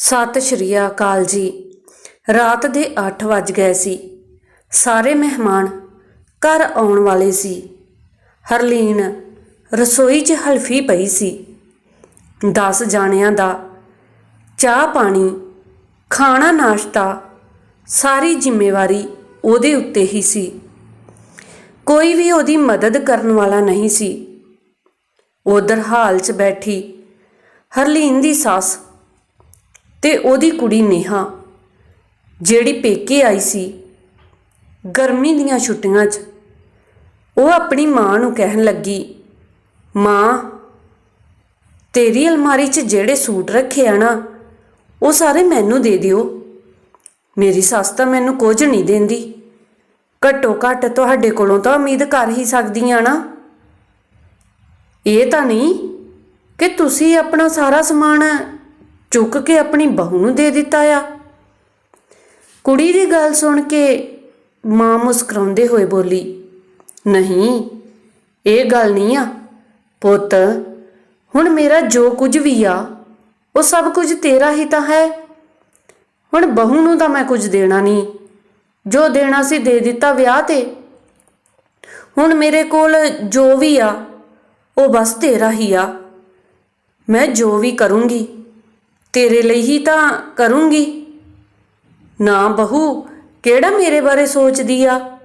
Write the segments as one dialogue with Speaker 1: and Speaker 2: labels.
Speaker 1: ਸਤਿ ਸ਼੍ਰੀ ਅਕਾਲ ਜੀ। ਰਾਤ ਦੇ 8 ਵੱਜ ਗਏ ਸੀ। ਸਾਰੇ ਮਹਿਮਾਨ ਘਰ ਆਉਣ ਵਾਲੇ ਸੀ। ਹਰਲੀਨ ਰਸੋਈ 'ਚ ਹਲਫੀ ਪਈ ਸੀ। 10 ਜਾਣਿਆਂ ਦਾ ਚਾਹ ਪਾਣੀ, ਖਾਣਾ, ਨਾਸ਼ਤਾ ਸਾਰੀ ਜ਼ਿੰਮੇਵਾਰੀ ਉਹਦੇ ਉੱਤੇ ਹੀ ਸੀ। ਕੋਈ ਵੀ ਉਹਦੀ ਮਦਦ ਕਰਨ ਵਾਲਾ ਨਹੀਂ ਸੀ। ਉਧਰ ਹਾਲ 'ਚ ਬੈਠੀ ਹਰਲੀਨ ਦੀ ਸੱਸ ਤੇ ਉਹਦੀ ਕੁੜੀ ਨੇਹਾ, ਜਿਹੜੀ ਪੇਕੇ ਆਈ ਸੀ, ਗਰਮੀ ਦੀਆਂ ਛੁੱਟੀਆਂ 'ਚ, ਉਹ ਆਪਣੀ ਮਾਂ ਨੂੰ ਕਹਿਣ ਲੱਗੀ, ਮਾਂ, ਤੇਰੀ ਅਲਮਾਰੀ 'ਚ ਜਿਹੜੇ ਸੂਟ ਰੱਖੇ ਆ ਨਾ, ਉਹ ਸਾਰੇ ਮੈਨੂੰ ਦੇ ਦਿਓ। ਮੇਰੀ ਸੱਸ ਤਾਂ ਮੈਨੂੰ ਕੁਝ ਨਹੀਂ ਦਿੰਦੀ। ਘੱਟੋ ਘੱਟ ਤੁਹਾਡੇ ਕੋਲੋਂ ਤਾਂ ਉਮੀਦ ਕਰ ਹੀ ਸਕਦੀ ਆ ਨਾ। ਇਹ ਤਾਂ ਨਹੀਂ ਕਿ ਤੁਸੀਂ ਆਪਣਾ ਸਾਰਾ ਸਮਾਨ ਚੁੱਕ ਕੇ ਆਪਣੀ ਬਹੂ ਨੂੰ ਦੇ ਦਿੱਤਾ ਆ। ਕੁੜੀ ਦੀ ਗੱਲ ਸੁਣ ਕੇ ਮਾਂ ਮੁਸਕਰਾਉਂਦੇ ਹੋਏ ਬੋਲੀ, ਨਹੀਂ, ਇਹ ਗੱਲ ਨਹੀਂ ਆ। ਪੁੱਤ, ਹੁਣ ਮੇਰਾ ਜੋ ਕੁਝ ਵੀ ਆ, ਉਹ ਸਭ ਕੁਝ ਤੇਰਾ ਹੀ ਤਾਂ ਹੈ। ਹੁਣ ਬਹੂ ਨੂੰ ਤਾਂ ਮੈਂ ਕੁਝ ਦੇਣਾ ਨਹੀਂ। ਜੋ ਦੇਣਾ ਸੀ ਦੇ ਦਿੱਤਾ ਵਿਆਹ ਤੇ। ਹੁਣ ਮੇਰੇ ਕੋਲ ਜੋ ਵੀ ਆ, ਉਹ ਬਸ ਤੇਰਾ ਹੀ ਆ। ਮੈਂ ਜੋ ਵੀ ਕਰੂੰਗੀ। ਤੇਰੇ ਲਈ ਹੀ ਤਾਂ ਕਰੂੰਗੀ। ਨਾ ਬਹੂ, ਕਿਹੜਾ ਮੇਰੇ ਬਾਰੇ ਸੋਚਦੀ ਆ?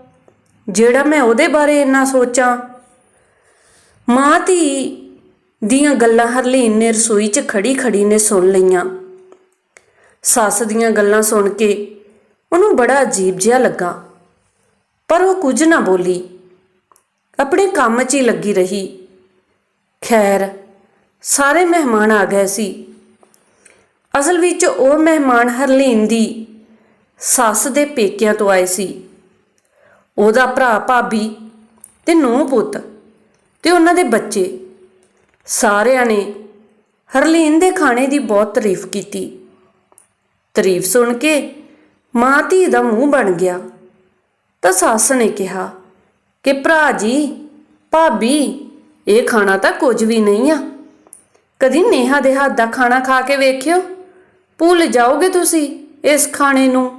Speaker 1: ਜਿਹੜਾ ਮੈਂ ਉਹਦੇ ਬਾਰੇ ਇੰਨਾ ਸੋਚਾਂ। ਮਾਂ ਧੀ ਦੀਆਂ ਗੱਲਾਂ ਹਰਲੀਨ ਨੇ ਰਸੋਈ 'ਚ ਖੜੀ ਖੜੀ ਨੇ ਸੁਣ ਲਈਆਂ। ਸੱਸ ਦੀਆਂ ਗੱਲਾਂ ਸੁਣ ਕੇ ਉਹਨੂੰ ਬੜਾ ਅਜੀਬ ਜਿਹਾ ਲੱਗਾ। ਪਰ ਉਹ ਕੁਝ ਨਾ ਬੋਲੀ। ਆਪਣੇ ਕੰਮ 'ਚ ਹੀ ਲੱਗੀ ਰਹੀ। ਖੈਰ, ਸਾਰੇ ਮਹਿਮਾਨ ਆ ਗਏ ਸੀ। ਅਸਲ ਵਿੱਚ ਉਹ ਮਹਿਮਾਨ ਹਰਲੀਨ ਦੀ ਸੱਸ ਦੇ ਪੇਕਿਆਂ ਤੋਂ ਆਏ ਸੀ। ਉਹਦਾ ਭਰਾ ਭਾਬੀ ਤੇ ਨੂੰਹ ਪੁੱਤ ਤੇ ਉਹਨਾਂ ਦੇ ਬੱਚੇ ਸਾਰਿਆਂ ਨੇ ਹਰਲੀਨ ਦੇ ਖਾਣੇ ਦੀ ਬਹੁਤ ਤਾਰੀਫ ਕੀਤੀ। ਤਾਰੀਫ ਸੁਣ ਕੇ ਮਾਂ ਧੀ ਦਾ ਮੂੰਹ ਬਣ ਗਿਆ ਤਾਂ ਸੱਸ ਨੇ ਕਿਹਾ ਕਿ, ਭਰਾ ਜੀ, ਭਾਬੀ, ਇਹ ਖਾਣਾ ਤਾਂ ਕੁਝ ਵੀ ਨਹੀਂ ਆ। ਕਦੀ ਨੇਹਾ ਦੇ ਹੱਥ ਦਾ ਖਾਣਾ ਖਾ ਕੇ ਵੇਖਿਓ। ਭੁੱਲ ਜਾਓਗੇ ਤੁਸੀਂ ਇਸ ਖਾਣੇ ਨੂੰ?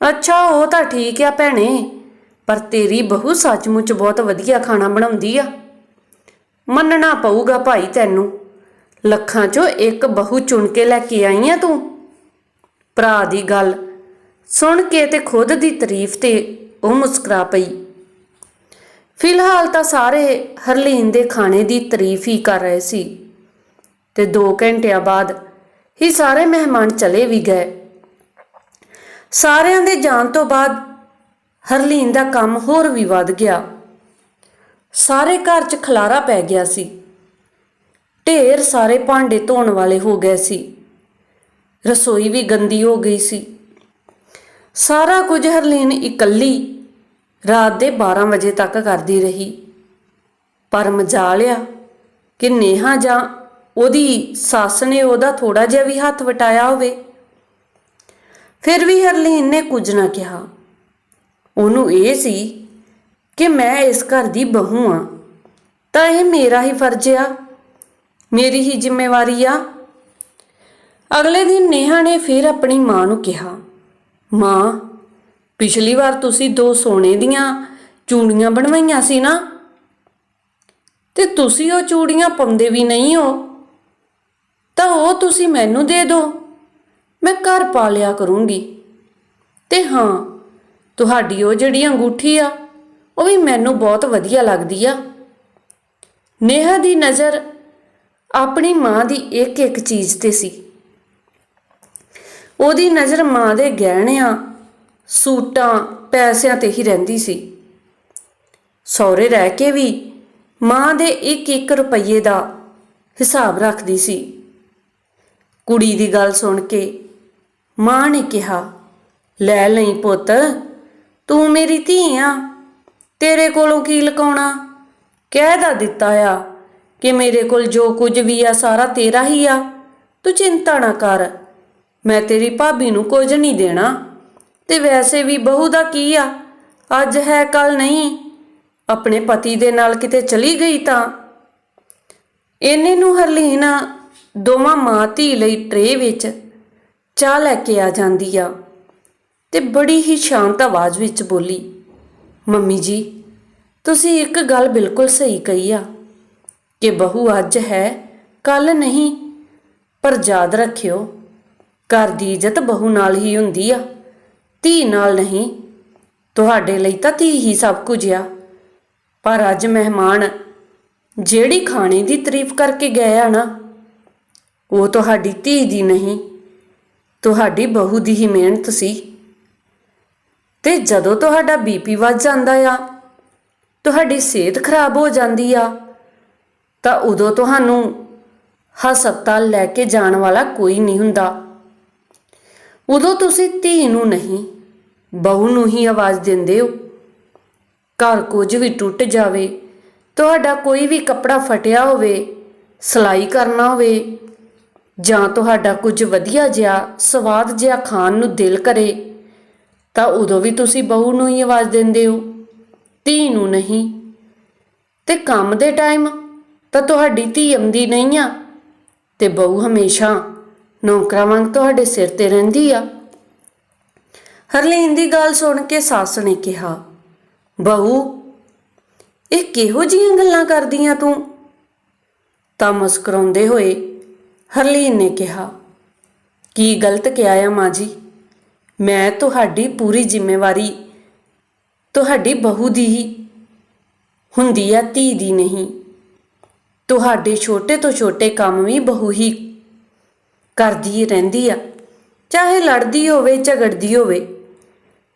Speaker 1: ਅੱਛਾ, ਉਹ ਤਾਂ ਠੀਕ ਆ ਭੈਣੇ, ਪਰ ਤੇਰੀ ਬਹੂ ਸੱਚਮੁੱਚ ਬਹੁਤ ਵਧੀਆ ਖਾਣਾ ਬਣਾਉਂਦੀ ਆ। ਮੰਨਣਾ ਪਊਗਾ ਭਾਈ ਤੈਨੂੰ, ਲੱਖਾਂ ਚੋਂ ਇੱਕ ਬਹੂ ਚੁਣ ਕੇ ਲੈ ਕੇ ਆਈ ਆ ਤੂੰ। ਭਰਾ ਦੀ ਗੱਲ ਸੁਣ ਕੇ ਤੇ ਖੁਦ ਦੀ ਤਾਰੀਫ ਤੇ ਉਹ ਮੁਸਕਰਾ ਪਈ। ਫਿਲਹਾਲ ਤਾਂ ਸਾਰੇ ਹਰਲੀਨ ਦੇ ਖਾਣੇ ਦੀ ਤਾਰੀਫ ਹੀ ਕਰ ਰਹੇ ਸੀ ਤੇ 2 ਘੰਟਿਆਂ ਬਾਅਦ ਹੀ ਸਾਰੇ ਮਹਿਮਾਨ ਚਲੇ ਵੀ ਗਏ। ਸਾਰਿਆਂ ਦੇ ਜਾਣ ਤੋਂ ਬਾਅਦ ਹਰਲੀਨ ਦਾ ਕੰਮ ਹੋਰ ਵੀ ਵੱਧ ਗਿਆ। ਸਾਰੇ ਘਰ 'ਚ ਖਲਾਰਾ ਪੈ ਗਿਆ ਸੀ। ਢੇਰ ਸਾਰੇ ਭਾਂਡੇ ਧੋਣ ਵਾਲੇ ਹੋ ਗਏ ਸੀ। ਰਸੋਈ ਵੀ ਗੰਦੀ ਹੋ ਗਈ ਸੀ। ਸਾਰਾ ਕੁਝ ਹਰਲੀਨ ਇਕੱਲੀ ਰਾਤ ਦੇ 12 ਵਜੇ ਤੱਕ ਕਰਦੀ ਰਹੀ। ਪਰ ਮਜਾਲ ਆ ਕਿ ਨੇਹਾ ਜਾਂ ਉਹਦੀ ਸੱਸ ਨੇ ਉਹਦਾ ਥੋੜਾ ਜਿਹਾ ਵੀ ਹੱਥ ਵਟਾਇਆ ਹੋਵੇ। ਫਿਰ ਵੀ ਹਰਲੀਨ ਨੇ ਕੁਝ ਨਾ ਕਿਹਾ। ਉਹਨੂੰ ਇਹ ਸੀ ਕਿ ਮੈਂ ਇਸ ਘਰ ਦੀ ਬਹੂ ਆ ਤਾਂ ਇਹ ਮੇਰਾ ਹੀ ਫਰਜ਼ ਆ, ਮੇਰੀ ਹੀ ਜ਼ਿੰਮੇਵਾਰੀ ਆ। ਅਗਲੇ ਦਿਨ ਨੇਹਾ ਨੇ ਫਿਰ ਆਪਣੀ ਮਾਂ ਨੂੰ ਕਿਹਾ, ਮਾਂ, ਪਿਛਲੀ ਵਾਰ ਤੁਸੀਂ ਦੋ ਸੋਨੇ ਦੀਆਂ ਚੂੜੀਆਂ ਬਣਵਾਈਆਂ ਸੀ ਨਾ? ਤੇ ਤੁਸੀਂ ਉਹ ਚੂੜੀਆਂ ਪਾਉਂਦੇ ਵੀ ਨਹੀਂ ਹੋ? ਤਾਂ ਉਹ ਤੁਸੀਂ ਮੈਨੂੰ ਦੇ ਦਿਓ। ਮੈਂ ਘਰ ਪਾ ਲਿਆ ਕਰੂੰਗੀ। ਤੇ ਹਾਂ, ਤੁਹਾਡੀ ਉਹ ਜਿਹੜੀ ਅੰਗੂਠੀ ਆ, ਉਹ ਵੀ ਮੈਨੂੰ ਬਹੁਤ ਵਧੀਆ ਲੱਗਦੀ ਆ। ਨੇਹਾ ਦੀ ਨਜ਼ਰ ਆਪਣੀ ਮਾਂ ਦੀ ਇੱਕ ਇੱਕ ਚੀਜ਼ ਤੇ ਸੀ। ਉਹਦੀ ਨਜ਼ਰ ਮਾਂ ਦੇ ਗਹਿਣਿਆਂ, ਸੂਟਾਂ, ਪੈਸਿਆਂ ਤੇ ਹੀ ਰਹਿੰਦੀ ਸੀ। ਸੌਰੇ ਰਹਿ ਕੇ ਵੀ ਮਾਂ ਦੇ ਇੱਕ ਇੱਕ ਰੁਪਈਏ ਦਾ ਹਿਸਾਬ ਰੱਖਦੀ ਸੀ। ਕੁੜੀ ਦੀ ਗੱਲ ਸੁਣ ਕੇ ਮਾਂ ਨੇ ਕਿਹਾ, ਲੈ ਲਈ ਪੁੱਤ, ਤੂੰ ਮੇਰੀ ਧੀ ਆ। ਤੇਰੇ ਕੋਲੋਂ ਕੀ ਲਕਾਉਣਾ? ਕਹਿ ਦਾ ਦਿੱਤਾ ਆ ਕਿ ਮੇਰੇ ਕੋਲ ਜੋ ਕੁਝ ਵੀ ਆ, ਸਾਰਾ ਤੇਰਾ ਹੀ ਆ। ਤੂੰ ਚਿੰਤਾ ਨਾ ਕਰ, ਮੈਂ ਤੇਰੀ ਭਾਬੀ ਨੂੰ ਕੁਝ ਨਹੀਂ ਦੇਣਾ। ਤੇ ਵੈਸੇ ਵੀ ਬਹੂ ਦਾ ਕੀ ਆ? ਅੱਜ ਹੈ ਕੱਲ ਨਹੀਂ। ਆਪਣੇ ਪਤੀ ਦੇ ਨਾਲ ਕਿਤੇ ਚਲੀ ਗਈ ਤਾਂ? ਇਹਨੇ ਨੂੰ ਹਰਲੀਨ ਦੋਵਾਂ ਮਾਂ ਧੀ ਲਈ ਟਰੇ ਵਿੱਚ ਚਾਹ ਲੈ ਕੇ ਆ ਜਾਂਦੀ ਆ ਤੇ ਬੜੀ ਹੀ ਸ਼ਾਂਤ ਆਵਾਜ਼ ਵਿੱਚ ਬੋਲੀ, ਮੰਮੀ ਜੀ, ਤੁਸੀਂ ਇੱਕ ਗੱਲ ਬਿਲਕੁਲ ਸਹੀ ਕਹੀ ਆ ਕਿ ਬਹੂ ਅੱਜ ਹੈ ਕੱਲ ਨਹੀਂ, ਪਰ ਯਾਦ ਰੱਖਿਓ, ਘਰ ਦੀ ਇੱਜ਼ਤ ਬਹੂ ਨਾਲ ਹੀ ਹੁੰਦੀ ਆ, ਧੀ ਨਾਲ ਨਹੀਂ, ਤੁਹਾਡੇ ਲਈ ਤਾਂ ਧੀ ਹੀ ਸਭ ਕੁਝ ਆ। ਪਰ ਅੱਜ ਮਹਿਮਾਨ ਜਿਹੜੀ ਖਾਣੇ ਦੀ ਤਾਰੀਫ ਕਰਕੇ ਗਏ ਆ ਨਾ ਉਹ ਤੁਹਾਡੀ ਧੀ ਦੀ ਨਹੀਂ, ਤੁਹਾਡੀ ਬਹੂ ਦੀ ਹੀ ਮਿਹਨਤ ਸੀ। ਤੇ ਜਦੋਂ ਤੁਹਾਡਾ ਬੀਪੀ ਵੱਧ ਜਾਂਦਾ ਆ, ਤੁਹਾਡੀ ਸਿਹਤ ਖਰਾਬ ਹੋ ਜਾਂਦੀ ਆ, ਤਾਂ ਉਦੋਂ ਤੁਹਾਨੂੰ ਹਸਪਤਾਲ ਲੈ ਕੇ ਜਾਣ ਵਾਲਾ ਕੋਈ ਨਹੀਂ ਹੁੰਦਾ। ਉਦੋਂ ਤੁਸੀਂ ਧੀ ਨੂੰ ਨਹੀਂ, ਬਹੂ ਨੂੰ ਹੀ ਆਵਾਜ਼ ਦਿੰਦੇ ਹੋ। ਘਰ ਕੁਝ ਵੀ ਟੁੱਟ ਜਾਵੇ, ਤੁਹਾਡਾ ਕੋਈ ਵੀ ਕੱਪੜਾ ਫਟਿਆ ਹੋਵੇ, ਸਿਲਾਈ ਕਰਨਾ ਹੋਵੇ ਜਾਂ ਤੁਹਾਡਾ ਕੁਝ ਵਧੀਆ ਜਿਹਾ, ਸਵਾਦ ਜਿਹਾ ਖਾਣ ਨੂੰ ਦਿਲ ਕਰੇ, ਤਾਂ ਉਦੋਂ ਵੀ ਤੁਸੀਂ ਬਹੂ ਨੂੰ ਹੀ ਆਵਾਜ਼ ਦਿੰਦੇ ਹੋ, ਧੀ ਨੂੰ ਨਹੀਂ। ਤੇ ਕੰਮ ਦੇ ਟਾਈਮ ਤਾਂ ਤੁਹਾਡੀ ਧੀ ਆਉਂਦੀ ਨਹੀਂ ਆ, ਤੇ ਬਹੂ ਹਮੇਸ਼ਾ ਨੌਕਰਾਂ ਵਾਂਗ ਤੁਹਾਡੇ ਸਿਰ ਤੇ ਰਹਿੰਦੀ ਆ। ਹਰਲੀਨ ਦੀ ਗੱਲ ਸੁਣ ਕੇ ਸੱਸ ਨੇ ਕਿਹਾ, ਬਹੂ, ਇਹ ਕਿਹੋ ਜੀਆਂ ਗੱਲਾਂ ਕਰਦੀਆਂ ਤੂੰ? ਤਾਂ ਮੁਸਕਰਾਉਂਦੇ ਹੋਏ ਹਰਲੀਨ ਨੇ ਕਿਹਾ, ਕੀ ਗਲਤ ਕਿਹਾ ਆ ਮਾਂ ਜੀ? ਮੈਂ ਤੁਹਾਡੀ ਪੂਰੀ ਜ਼ਿੰਮੇਵਾਰੀ, ਤੁਹਾਡੀ ਬਹੂ ਦੀ ਹੀ ਹੁੰਦੀ ਆ, ਧੀ ਦੀ ਨਹੀਂ। ਤੁਹਾਡੇ ਛੋਟੇ ਤੋਂ ਛੋਟੇ ਕੰਮ ਵੀ ਬਹੂ ਹੀ ਕਰਦੀ ਰਹਿੰਦੀ ਆ, ਚਾਹੇ ਲੜਦੀ ਹੋਵੇ, ਝਗੜਦੀ ਹੋਵੇ,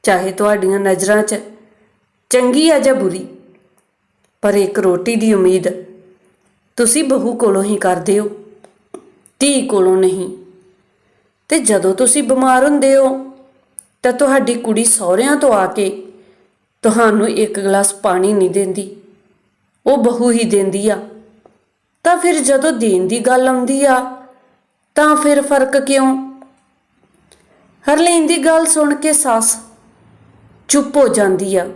Speaker 1: ਚਾਹੇ ਤੁਹਾਡੀਆਂ ਨਜ਼ਰਾਂ 'ਚ ਚੰਗੀ ਆ ਜਾਂ ਬੁਰੀ। ਪਰ ਇੱਕ ਰੋਟੀ ਦੀ ਉਮੀਦ ਤੁਸੀਂ ਬਹੂ ਕੋਲੋਂ ਹੀ ਕਰਦੇ ਹੋ। ਧੀ ਕੋਲੋਂ ਨਹੀਂ। ਤੇ ਜਦੋਂ ਤੁਸੀਂ ਬਿਮਾਰ ਹੁੰਦੇ ਹੋ, ਤਾਂ ਤੁਹਾਡੀ ਕੁੜੀ ਸਹੁਰਿਆਂ ਤੋਂ ਆ ਕੇ ਤੁਹਾਨੂੰ ਇੱਕ ਗਲਾਸ ਪਾਣੀ ਨਹੀਂ ਦਿੰਦੀ। ਉਹ ਬਹੂ ਹੀ ਦਿੰਦੀ ਆ। ਤਾਂ ਫਿਰ ਜਦੋਂ ਦੇਣ ਦੀ ਗੱਲ ਆਉਂਦੀ ਆ, ਤਾਂ ਫਿਰ ਫ਼ਰਕ ਕਿਉਂ? ਹਰਲੀਨ ਦੀ ਗੱਲ ਸੁਣ ਕੇ ਸੱਸ ਚੁੱਪ ਹੋ ਜਾਂਦੀ ਆ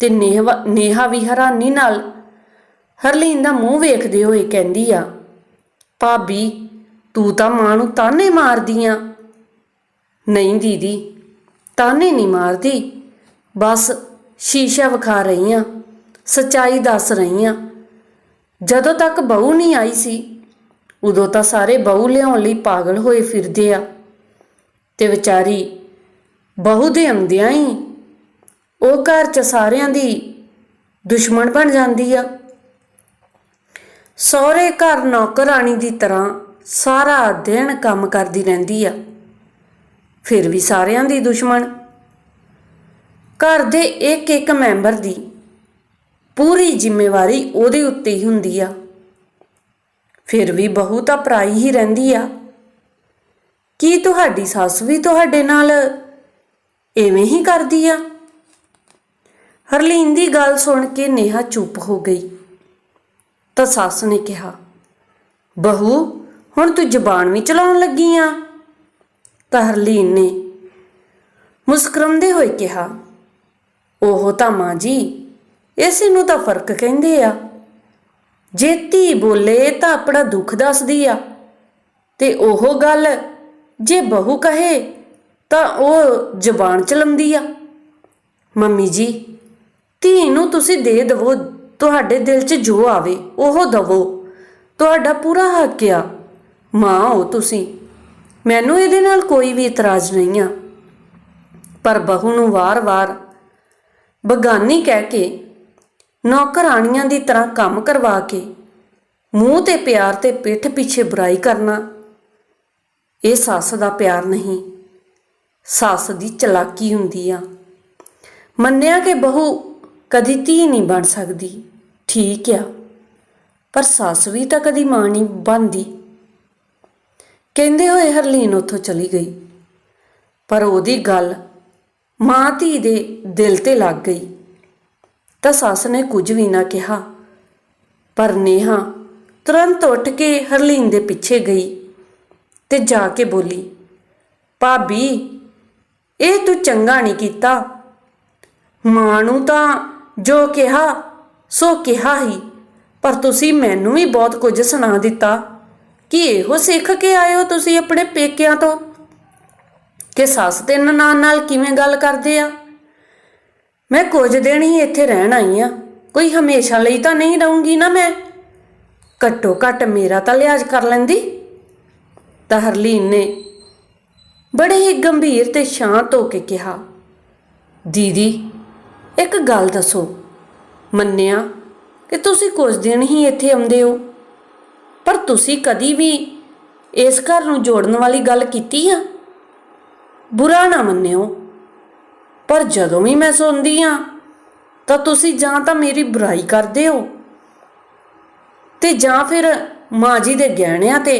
Speaker 1: ਤੇ ਨੇਹਾ ਨੇਹਾ ਵੀ ਹੈਰਾਨੀ ਨਾਲ ਹਰਲੀਨ ਦਾ ਮੂੰਹ ਵੇਖਦੇ ਹੋਏ ਕਹਿੰਦੀ ਆ ਭਾਬੀ, ਤੂੰ ਤਾਂ ਮਾਂ ਨੂੰ ਤਾਨੇ ਮਾਰਦੀ ਆ ਨਹੀਂ ਦੀਦੀ, ਤਾਨੇ ਨਹੀਂ ਮਾਰਦੀ। ਬਸ ਸ਼ੀਸ਼ਾ ਵਿਖਾ ਰਹੀ ਆ ਸਚਾਈ ਦੱਸ ਰਹੀ ਆ ਜਦੋਂ ਤੱਕ ਬਹੂ ਨਹੀਂ ਆਈ ਸੀ, ਉਦੋਂ ਤਾਂ ਸਾਰੇ ਬਹੂ ਲਿਆਉਣ ਲਈ ਪਾਗਲ ਹੋਏ ਫਿਰਦੇ ਆ। ਤੇ ਵਿਚਾਰੀ ਬਹੂ ਦੇ ਆਉਂਦਿਆਂ ਹੀ ਉਹ ਘਰ ਚ ਸਾਰਿਆਂ ਦੀ ਦੁਸ਼ਮਣ ਬਣ ਜਾਂਦੀ ਆ। ਸਹੁਰੇ ਘਰ ਨੌਕਰਾਨੀ ਦੀ ਤਰ੍ਹਾਂ ਸਾਰਾ ਦਿਨ ਕੰਮ ਕਰਦੀ ਰਹਿੰਦੀ ਆ। ਫਿਰ ਵੀ ਸਾਰਿਆਂ ਦੀ ਦੁਸ਼ਮਣ। ਘਰ ਦੇ ਇੱਕ ਇੱਕ ਮੈਂਬਰ ਦੀ ਪੂਰੀ ਜ਼ਿੰਮੇਵਾਰੀ ਉਹਦੇ ਉੱਤੇ ਹੀ ਹੁੰਦੀ ਆ। ਫਿਰ ਵੀ ਬਹੂ ਤਾਂ ਪਰਾਈ ਹੀ ਰਹਿੰਦੀ ਆ। ਕੀ ਤੁਹਾਡੀ ਸੱਸ ਵੀ ਤੁਹਾਡੇ ਨਾਲ ਐਵੇਂ ਹੀ ਕਰਦੀ ਆ? ਹਰਲੀਨ ਦੀ ਗੱਲ ਸੁਣ ਕੇ ਨੇਹਾ ਚੁੱਪ ਹੋ ਗਈ। ਤਾਂ ਸੱਸ ਨੇ ਕਿਹਾ, ਬਹੂ, ਹੁਣ ਤੂੰ ਜ਼ਬਾਨ ਵੀ ਚਲਾਉਣ ਲੱਗੀ ਆ ਤਾਂ ਹਰਲੀਨ ਨੇ ਮੁਸਕਰਾਉਂਦੇ ਹੋਏ ਕਿਹਾ ਉਹ ਤਾਂ ਮਾਂ ਜੀ, ਇਸੇ ਨੂੰ ਤਾਂ ਫ਼ਰਕ ਕਹਿੰਦੇ ਆ। ਜੇ ਧੀ ਬੋਲੇ ਤਾਂ ਆਪਣਾ ਦੁੱਖ ਦੱਸਦੀ ਆ। ਤੇ ਉਹ ਗੱਲ, ਜੇ ਬਹੂ ਕਹੇ ਤਾਂ ਉਹ ਜ਼ਬਾਨ ਚਲਾਉਂਦੀ ਆ। ਮੰਮੀ ਜੀ, ਧੀ ਨੂੰ ਤੁਸੀਂ ਦੇ ਦਵੋ ਤੁਹਾਡੇ ਦਿਲ 'ਚ ਜੋ ਆਵੇ, ਉਹ ਦਵੋ। ਤੁਹਾਡਾ ਪੂਰਾ ਹੱਕ ਆ। ਮਾਂ ਹੋ ਤੁਸੀਂ। ਮੈਨੂੰ ਇਹਦੇ ਨਾਲ ਕੋਈ ਵੀ ਇਤਰਾਜ਼ ਨਹੀਂ ਆ। ਪਰ ਬਹੂ ਨੂੰ ਵਾਰ-ਵਾਰ ਬਗਾਨੀ ਕਹਿ ਕੇ, ਨੌਕਰਾਣੀਆਂ ਦੀ ਤਰ੍ਹਾਂ ਕੰਮ ਕਰਵਾ ਕੇ, ਮੂੰਹ ਤੇ ਪਿਆਰ ਤੇ ਪਿੱਠ ਪਿੱਛੇ ਬੁਰਾਈ ਕਰਨਾ, ਇਹ ਸੱਸ ਦਾ ਪਿਆਰ ਨਹੀਂ। ਸੱਸ ਦੀ ਚਲਾਕੀ ਹੁੰਦੀ ਆ। ਮੰਨਿਆ ਕਿ ਬਹੂ ਕਦੀ ਧੀ ਨਹੀਂ ਬਣ ਸਕਦੀ। ਠੀਕ ਆ, ਪਰ ਸੱਸ ਵੀ ਤਾਂ ਕਦੀ ਮਾਂ ਨਹੀਂ ਬਣਦੀ। ਕਹਿੰਦੇ ਹੋਏ ਹਰਲੀਨ ਉੱਥੋਂ ਚਲੀ ਗਈ, ਪਰ ਉਹਦੀ ਗੱਲ ਮਾਂ ਧੀ ਦੇ ਦਿਲ ਤੇ ਲੱਗ ਗਈ। ਤਾਂ ਸੱਸ ਨੇ ਕੁਝ ਵੀ ਨਾ ਕਿਹਾ, ਪਰ ਨੇਹਾ ਤੁਰੰਤ ਉੱਠ ਕੇ ਹਰਲੀਨ ਦੇ ਪਿੱਛੇ ਗਈ ਤੇ ਜਾ ਕੇ ਬੋਲੀ, ਭਾਬੀ, ਇਹ ਤੂੰ ਚੰਗਾ ਨਹੀਂ ਕੀਤਾ। ਮਾਂ ਨੂੰ ਤਾਂ ਜੋ ਕਿਹਾ ਸੋ ਕਿਹਾ ਹੀ, ਪਰ ਤੁਸੀਂ ਮੈਨੂੰ ਵੀ ਬਹੁਤ ਕੁਝ ਸੁਣਾ ਦਿੱਤਾ। ਕਿ ਇਹੋ ਸਿੱਖ ਕੇ ਆਏ ਹੋ ਤੁਸੀਂ ਆਪਣੇ ਪੇਕਿਆਂ ਤੋਂ? ਕਿ ਸੱਸ ਤੇ ਨਨਾਣ ਨਾਲ ਕਿਵੇਂ ਗੱਲ ਕਰਦੇ ਆ? ਮੈਂ ਕੁਝ ਦਿਨ ਹੀ ਇੱਥੇ ਰਹਿਣ ਆਈ ਆ ਕੋਈ ਹਮੇਸ਼ਾ ਲਈ ਤਾਂ ਨਹੀਂ ਰਹੂੰਗੀ ਨਾ ਮੈਂ। ਘੱਟੋ ਘੱਟ ਮੇਰਾ ਤਾਂ ਲਿਹਾਜ਼ ਕਰ ਲੈਂਦੀ। ਤਾਂ ਹਰਲੀਨ ਨੇ ਬੜੇ ਹੀ ਗੰਭੀਰ ਤੇ ਸ਼ਾਂਤ ਹੋ ਕੇ ਕਿਹਾ, ਦੀਦੀ, ਇੱਕ ਗੱਲ ਦੱਸੋ। ਮੰਨਿਆ ਕਿ ਤੁਸੀਂ ਕੁਝ ਦਿਨ ਹੀ ਇੱਥੇ ਆਉਂਦੇ ਹੋ। ਪਰ ਤੁਸੀਂ ਕਦੀ ਵੀ ਇਸ ਘਰ ਨੂੰ ਜੋੜਨ ਵਾਲੀ ਗੱਲ ਕੀਤੀ ਆ? ਬੁਰਾ ਨਾ ਮੰਨਿਓ। ਪਰ ਜਦੋਂ ਵੀ ਮੈਂ ਸੁਣਦੀ ਆ, ਤਾਂ ਤੁਸੀਂ ਜਾਂ ਤਾਂ ਮੇਰੀ ਬੁਰਾਈ ਕਰਦੇ ਹੋ ਤੇ ਜਾਂ ਫਿਰ ਮਾਂ ਜੀ ਦੇ ਗਹਿਣਿਆਂ ਤੇ,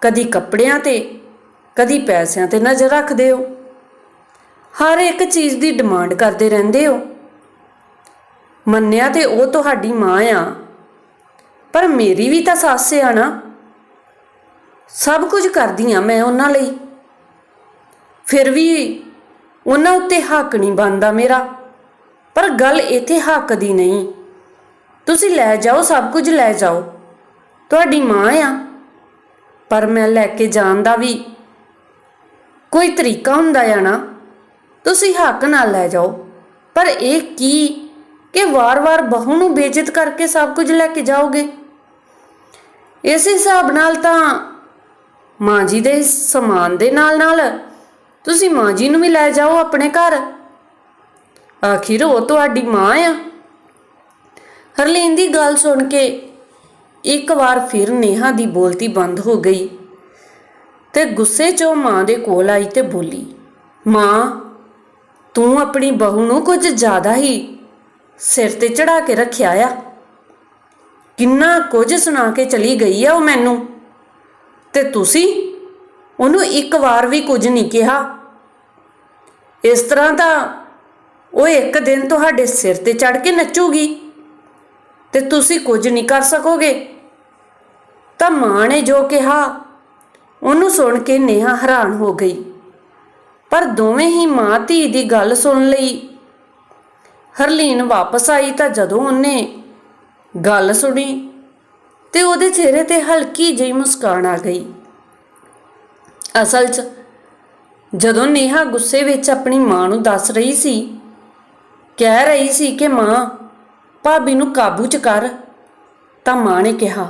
Speaker 1: ਕਦੀ ਕੱਪੜਿਆਂ ਤੇ, ਕਦੀ ਪੈਸਿਆਂ ਤੇ ਨਜ਼ਰ ਰੱਖਦੇ ਹੋ। ਹਰ ਇੱਕ ਚੀਜ਼ ਦੀ ਡਿਮਾਂਡ ਕਰਦੇ ਰਹਿੰਦੇ ਹੋ। ਮੰਨਿਆ ਤੇ ਉਹ ਤੁਹਾਡੀ ਮਾਂ ਆ। ਪਰ ਮੇਰੀ ਵੀ ਤਾਂ ਸੱਸ ਆ ਨਾ। ਸਭ ਕੁਝ ਕਰਦੀ ਆ ਮੈਂ ਉਹਨਾਂ ਲਈ। ਫਿਰ ਵੀ ਉਹਨਾਂ ਉੱਤੇ ਹੱਕ ਨਹੀਂ ਬਣਦਾ ਮੇਰਾ। ਪਰ ਗੱਲ ਇੱਥੇ ਹੱਕ ਦੀ ਨਹੀਂ। ਤੁਸੀਂ ਲੈ ਜਾਓ, ਸਭ ਕੁਝ ਲੈ ਜਾਓ। ਤੁਹਾਡੀ ਮਾਂ ਆ। ਪਰ ਮੈਂ ਲੈ ਕੇ ਜਾਣ ਦਾ ਵੀ ਕੋਈ ਤਰੀਕਾ ਹੁੰਦਾ ਆ ਨਾ। ਤੁਸੀਂ ਹੱਕ ਨਾਲ ਲੈ ਜਾਓ। ਪਰ ਇਹ ਕੀ ਕਿ ਵਾਰ-ਵਾਰ ਬਹੂ ਨੂੰ ਬੇਇੱਜ਼ਤ ਕਰਕੇ ਸਭ ਕੁਝ ਲੈ ਕੇ ਜਾਓਗੇ? ਇਸ ਹਿਸਾਬ ਨਾਲ ਤਾਂ ਮਾਂ ਜੀ ਦੇ ਸਮਾਨ ਦੇ ਨਾਲ-ਨਾਲ ਤੁਸੀਂ ਮਾਂ ਜੀ ਨੂੰ ਵੀ ਲੈ ਜਾਓ ਆਪਣੇ ਘਰ। ਆਖਿਰ ਉਹ ਤੁਹਾਡੀ ਮਾਂ ਆ। ਹਰਲੀਨ ਦੀ ਗੱਲ ਸੁਣ ਕੇ ਇੱਕ ਵਾਰ ਫਿਰ ਨੇਹਾ ਦੀ ਬੋਲਤੀ ਬੰਦ ਹੋ ਗਈ ਤੇ ਗੁੱਸੇ 'ਚੋਂ ਮਾਂ ਦੇ ਕੋਲ ਆਈ ਤੇ ਬੋਲੀ, ਮਾਂ, ਤੂੰ ਆਪਣੀ ਬਹੂ ਨੂੰ ਕੁਝ ਜ਼ਿਆਦਾ ਹੀ ਸਿਰ ਤੇ ਚੜਾ ਕੇ ਰੱਖਿਆ ਆ। ਕਿੰਨਾ ਕੁਝ ਸੁਣਾ ਕੇ ਚਲੀ ਗਈ ਆ ਉਹ ਮੈਨੂੰ। ਤੇ ਤੁਸੀਂ? ਉਹਨੂੰ ਇੱਕ ਵਾਰ ਵੀ ਕੁਝ ਨਹੀਂ ਕਿਹਾ। ਇਸ ਤਰ੍ਹਾਂ ਤਾਂ ਉਹ ਇੱਕ ਦਿਨ ਤੁਹਾਡੇ ਸਿਰ ਤੇ ਚੜ ਕੇ ਨੱਚੂਗੀ। ਤੇ ਤੁਸੀਂ ਕੁਝ ਨਹੀਂ ਕਰ ਸਕੋਗੇ। ਤਾਂ ਮਾਂ ਨੇ ਜੋ ਕਿਹਾ, ਉਹਨੂੰ ਸੁਣ ਕੇ ਨੇਹਾ ਹੈਰਾਨ ਹੋ ਗਈ। ਪਰ ਦੋਵੇਂ ਹੀ ਮਾਂ ਧੀ ਦੀ ਗੱਲ ਸੁਣ ਲਈ। ਹਰਲੀਨ ਵਾਪਸ ਆਈ ਤਾਂ ਜਦੋਂ ਉਹਨੇ ਗੱਲ ਸੁਣੀ ਤੇ ਉਹਦੇ ਚਿਹਰੇ ਤੇ ਹਲਕੀ ਜਿਹੀ ਮੁਸਕਾਨ ਆ ਗਈ। ਅਸਲ 'ਚ ਜਦੋਂ ਨੇਹਾ ਗੁੱਸੇ ਵਿੱਚ ਆਪਣੀ ਮਾਂ ਨੂੰ ਦੱਸ ਰਹੀ ਸੀ, ਕਹਿ ਰਹੀ ਸੀ ਕਿ ਮਾਂ, ਭਾਬੀ ਨੂੰ ਕਾਬੂ 'ਚ ਕਰ, ਤਾਂ ਮਾਂ ਨੇ ਕਿਹਾ,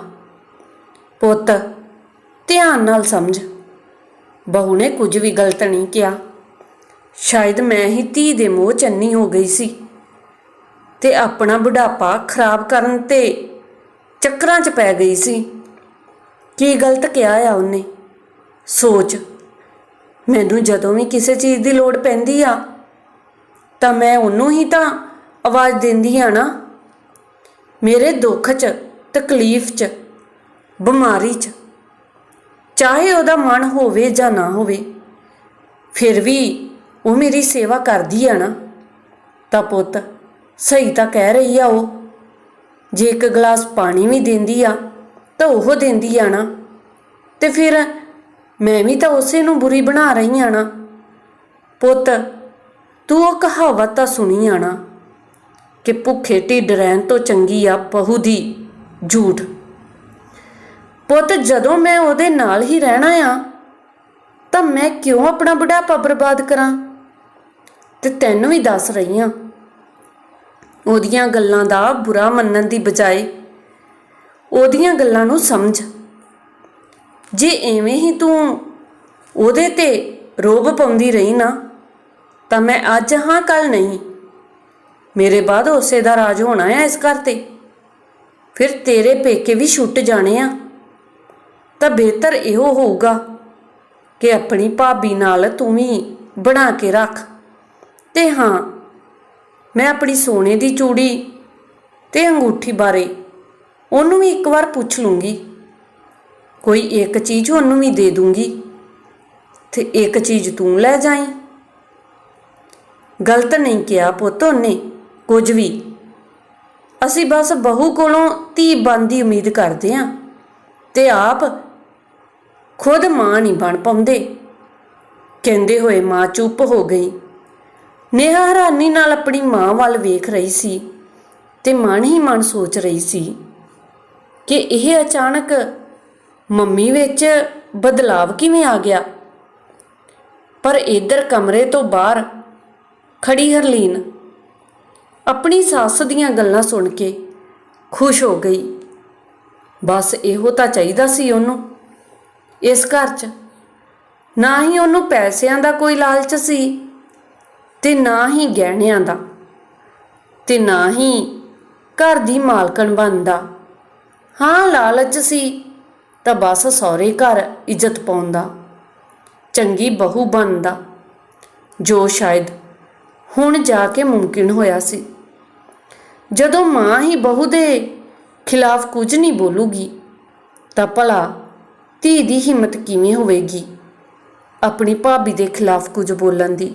Speaker 1: ਪੁੱਤ, ਧਿਆਨ ਨਾਲ ਸਮਝ। ਬਹੂ ਨੇ ਕੁਝ ਵੀ ਗਲਤ ਨਹੀਂ ਕਿਹਾ। ਸ਼ਾਇਦ ਮੈਂ ਹੀ ਧੀ ਦੇ ਮੋਹ ਚੰਨੀ ਹੋ ਗਈ ਸੀ। ਤੇ ਆਪਣਾ ਬੁਢਾਪਾ ਖਰਾਬ ਕਰਨ ਤੇ ਚੱਕਰਾਂ 'ਚ ਪੈ ਗਈ ਸੀ। ਕੀ ਗਲਤ ਕਿਹਾ ਆ ਉਹਨੇ? ਸੋਚ। ਮੈਨੂੰ ਜਦੋਂ ਵੀ ਕਿਸੇ ਚੀਜ਼ ਦੀ ਲੋੜ ਪੈਂਦੀ ਆ, ਤਾਂ ਮੈਂ ਉਹਨੂੰ ਹੀ ਤਾਂ ਆਵਾਜ਼ ਦਿੰਦੀ ਆ ਨਾ। ਮੇਰੇ ਦੁੱਖ 'ਚ, ਤਕਲੀਫ 'ਚ, ਬਿਮਾਰੀ 'ਚ, ਚਾਹੇ ਉਹਦਾ ਮਨ ਹੋਵੇ ਜਾਂ ਨਾ ਹੋਵੇ, ਫਿਰ ਵੀ ਉਹ ਮੇਰੀ ਸੇਵਾ ਕਰਦੀ ਆ ਨਾ। ਤਾਂ ਪੁੱਤ ਸਹੀ ਤਾਂ ਕਹਿ ਰਹੀ ਆ ਉਹ। ਜੇ ਇੱਕ ਗਲਾਸ ਪਾਣੀ ਵੀ ਦਿੰਦੀ ਆ, ਤਾਂ ਉਹ ਦਿੰਦੀ ਆ ਨਾ। ਤੇ ਫਿਰ ਮੈਂ ਵੀ ਤਾਂ ਉਸੇ ਨੂੰ ਬੁਰੀ ਬਣਾ ਰਹੀ ਆ ਨਾ। ਪੁੱਤ, ਤੂੰ ਉਹ ਕਹਾਵਤ ਤਾਂ ਸੁਣੀ ਆ ਨਾ ਕਿ ਭੁੱਖੇ ਢਿੱਡ ਰਹਿਣ ਤੋਂ ਚੰਗੀ ਆ ਬਹੂ ਦੀ ਝੂਠ। ਪੁੱਤ, ਜਦੋਂ ਮੈਂ ਉਹਦੇ ਨਾਲ ਹੀ ਰਹਿਣਾ ਆ, ਤਾਂ ਮੈਂ ਕਿਉਂ ਆਪਣਾ ਬੁਢਾਪਾ ਬਰਬਾਦ ਕਰਾਂ? ਤੇ ਤੈਨੂੰ ਵੀ ਦੱਸ ਰਹੀ ਆ ਉਹਦੀਆਂ ਗੱਲਾਂ ਦਾ ਬੁਰਾ ਮੰਨਣ ਦੀ ਬਜਾਏ ਉਹਦੀਆਂ ਗੱਲਾਂ ਨੂੰ ਸਮਝ। ਜੇ ਐਵੇਂ ਹੀ ਤੂੰ ਉਹਦੇ ਤੇ ਰੋਬ ਪਾਉਂਦੀ ਰਹੀ ਨਾ, ਤਾਂ ਮੈਂ ਅੱਜ ਹਾਂ ਕੱਲ ਨਹੀਂ। ਮੇਰੇ ਬਾਅਦ ਉਸੇ ਦਾ ਰਾਜ ਹੋਣਾ ਆ ਇਸ ਘਰ ਤੇ। ਫਿਰ ਤੇਰੇ ਪੇਕੇ ਵੀ ਛੁੱਟ ਜਾਣੇ ਆ। ਤਾਂ ਬਿਹਤਰ ਇਹੋ ਹੋਊਗਾ ਕਿ ਆਪਣੀ ਭਾਬੀ ਨਾਲ ਤੂੰ ਵੀ ਬਣਾ ਕੇ ਰੱਖ। ਤੇ ਹਾਂ ਮੈਂ ਆਪਣੀ ਸੋਨੇ ਦੀ ਚੂੜੀ ਤੇ ਅੰਗੂਠੀ ਬਾਰੇ ਉਹਨੂੰ ਵੀ ਇੱਕ ਵਾਰ ਪੁੱਛ ਲੂੰਗੀ। ਕੋਈ ਇੱਕ ਚੀਜ਼ ਉਹਨੂੰ ਵੀ ਦੇ ਦੂੰਗੀ ਤੇ ਇੱਕ ਚੀਜ਼ ਤੂੰ ਲੈ ਜਾਈਂ। ਗਲਤ ਨਹੀਂ ਕਿਹਾ ਪੁੱਤ ਉਹਨੇ, ਕੁਝ ਵੀ। ਅਸੀਂ ਬਸ ਬਹੂ ਕੋਲੋਂ ਧੀ ਬਣ ਉਮੀਦ ਕਰਦੇ ਆਂ ਤੇ ਆਪ ਖੁਦ ਮਾਂ ਨਹੀਂ ਬਣ ਪਾਉਂਦੇ। ਕਹਿੰਦੇ ਹੋਏ ਮਾਂ ਚੁੱਪ ਹੋ ਗਈ। ਨੇਹਾ ਹੈਰਾਨੀ ਨਾਲ ਆਪਣੀ ਮਾਂ ਵੱਲ ਵੇਖ ਰਹੀ ਸੀ ਤੇ ਮਨ ਹੀ ਮਨ ਸੋਚ ਰਹੀ ਸੀ ਕਿ ਇਹ ਅਚਾਨਕ ਮੰਮੀ ਵਿੱਚ ਬਦਲਾਵ ਕਿਵੇਂ ਆ ਗਿਆ। ਪਰ ਇਧਰ ਕਮਰੇ ਤੋਂ ਬਾਹਰ ਖੜੀ ਹਰਲੀਨ ਆਪਣੀ ਸੱਸ ਦੀਆਂ ਗੱਲਾਂ ਸੁਣ ਕੇ ਖੁਸ਼ ਹੋ ਗਈ। ਬਸ ਇਹੋ ਤਾਂ ਚਾਹੀਦਾ ਸੀ ਉਹਨੂੰ ਇਸ ਘਰ 'ਚ। ਨਾ ਹੀ ਉਹਨੂੰ ਪੈਸਿਆਂ ਦਾ ਕੋਈ ਲਾਲਚ ਸੀ। ਤੇ ਨਾ ਹੀ ਗਹਿਣਿਆਂ ਦਾ, ਤੇ ਨਾ ਹੀ ਘਰ ਦੀ ਮਾਲਕਣ ਬਣਦਾ। ਹਾਂ, ਲਾਲਚ ਸੀ, ਤਾਂ ਬਸ ਸਹੁਰੇ ਘਰ ਇੱਜ਼ਤ ਪਾਉਂਦਾ। ਚੰਗੀ ਬਹੂ ਬਣਦਾ, ਜੋ ਸ਼ਾਇਦ ਹੁਣ ਜਾ ਕੇ ਮੁਮਕਿਨ ਹੋਇਆ ਸੀ। ਜਦੋਂ ਮਾਂ ਹੀ ਬਹੂ ਦੇ ਖਿਲਾਫ ਕੁਝ ਨਹੀਂ ਬੋਲੂਗੀ, ਤਾਂ ਭਲਾ ਧੀ ਦੀ ਹਿੰਮਤ ਕਿਵੇਂ ਹੋਵੇਗੀ? ਆਪਣੀ ਭਾਬੀ ਦੇ ਖਿਲਾਫ ਕੁਝ ਬੋਲਣ ਦੀ।